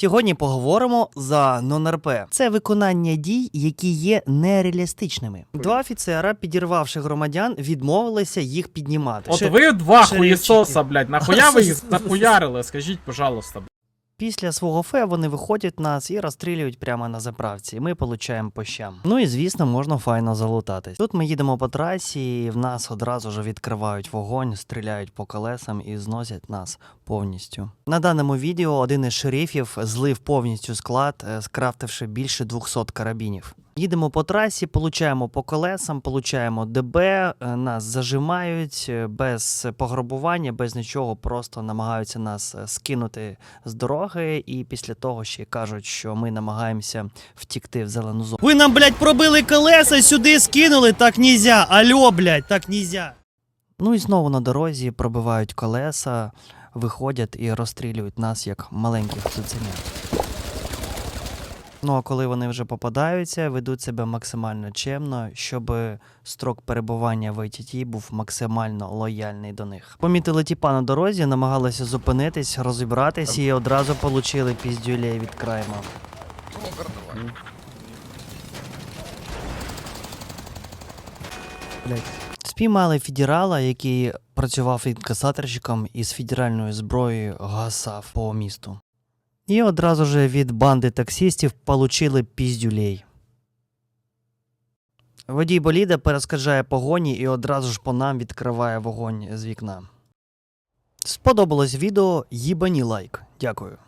Сьогодні поговоримо за нон-РП. Це виконання дій, які є нереалістичними. Два офіцера, підірвавши громадян, відмовилися їх піднімати. От Ще- ви два хуєсоса, блядь, нахуя ви їх захуярили, скажіть, пожалуйста. Після свого фе вони виходять нас і розстрілюють прямо на заправці. Ми получаємо по щам. Ну і звісно, можна файно залутатись. Тут ми їдемо по трасі, і в нас одразу ж відкривають вогонь, стріляють по колесам і зносять нас повністю. На даному відео один із шерифів злив повністю склад, е, скрафтивши більше 200 карабінів. Їдемо по трасі, получаємо по колесам, получаємо ДБ, е, нас зажимають е, без пограбування, без нічого, просто намагаються нас е, скинути з дороги, і після того ще кажуть, що ми намагаємося втікти в зелену зону. Ви нам, блядь, пробили колеса, сюди скинули, так нельзя. Алло, блядь, так нельзя. Ну і знову на дорозі пробивають колеса, виходять і розстрілюють нас як маленьких цуценят. Ну а коли вони вже попадаються, ведуть себе максимально чемно, щоб строк перебування в ITT був максимально лояльний до них. Помітили тіпа на дорозі, намагалися зупинитись, розібратись і одразу получили піздюлей від крайма. Блять. Спіймали федерала, який працював інкасаторщиком і з федеральною зброєю гасав по місту. І одразу же від банди таксістів получили піздюлей. Водій боліда перескажає погоні і одразу ж по нам відкриває вогонь з вікна. Сподобалось відео, їбані лайк. Дякую.